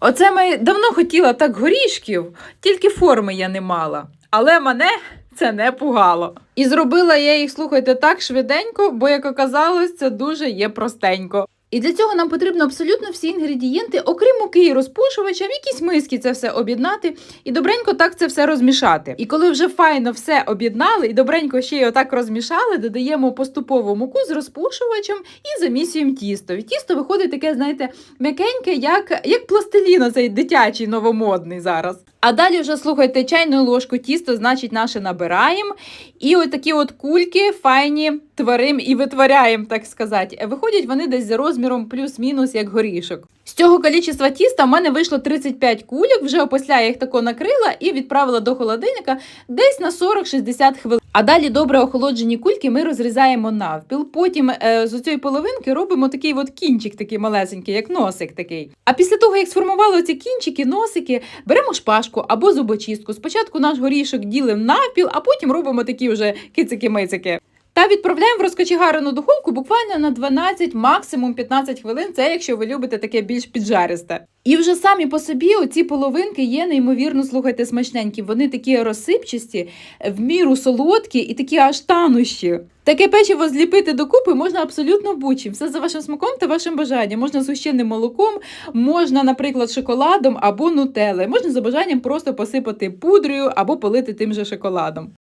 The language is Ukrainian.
Оце ми давно хотіла так горішків, тільки форми я не мала. Але мене це не пугало. І зробила я їх, слухайте, так швиденько, бо, як оказалось, це дуже є простенько. І для цього нам потрібно абсолютно всі інгредієнти, окрім муки і розпушувача, в якісь миски це все об'єднати і добренько так це все розмішати. І коли вже файно все об'єднали і добренько ще й отак розмішали, додаємо поступово муку з розпушувачем і замісюємо тісто. І тісто виходить таке, знаєте, м'якеньке, як, як пластилін, оцей дитячий новомодний зараз. А далі вже слухайте чайну ложку тісто, значить, наше набираємо. І отакі такі от кульки файні творим і витворяємо, так сказати. Виходять вони десь за розміром плюс-мінус як горішок. З цього кількості тіста в мене вийшло 35 кульок, вже опосля я їх тако накрила і відправила до холодильника десь на 40-60 хвилин. А далі добре охолоджені кульки ми розрізаємо навпіл. Потім е, з цієї половинки робимо такий от кінчик, такий малесенький, як носик такий. А після того, як сформували ці кінчики, носики, беремо шпажку або зубочистку. Спочатку наш горішок ділимо навпіл, а потім робимо такі вже кицики-мицики. Та відправляємо в розкочегарену духовку буквально на 12, максимум 15 хвилин. Це якщо ви любите таке більш піджаристе. І вже самі по собі оці половинки є неймовірно, слухайте, смачненькі. Вони такі розсипчасті, в міру солодкі і такі аж танущі. Таке печиво зліпити докупи можна абсолютно будь-чим. Все за вашим смаком та вашим бажанням. Можна з гущеним молоком, можна, наприклад, шоколадом або нутеллою. Можна за бажанням просто посипати пудрою або полити тим же шоколадом.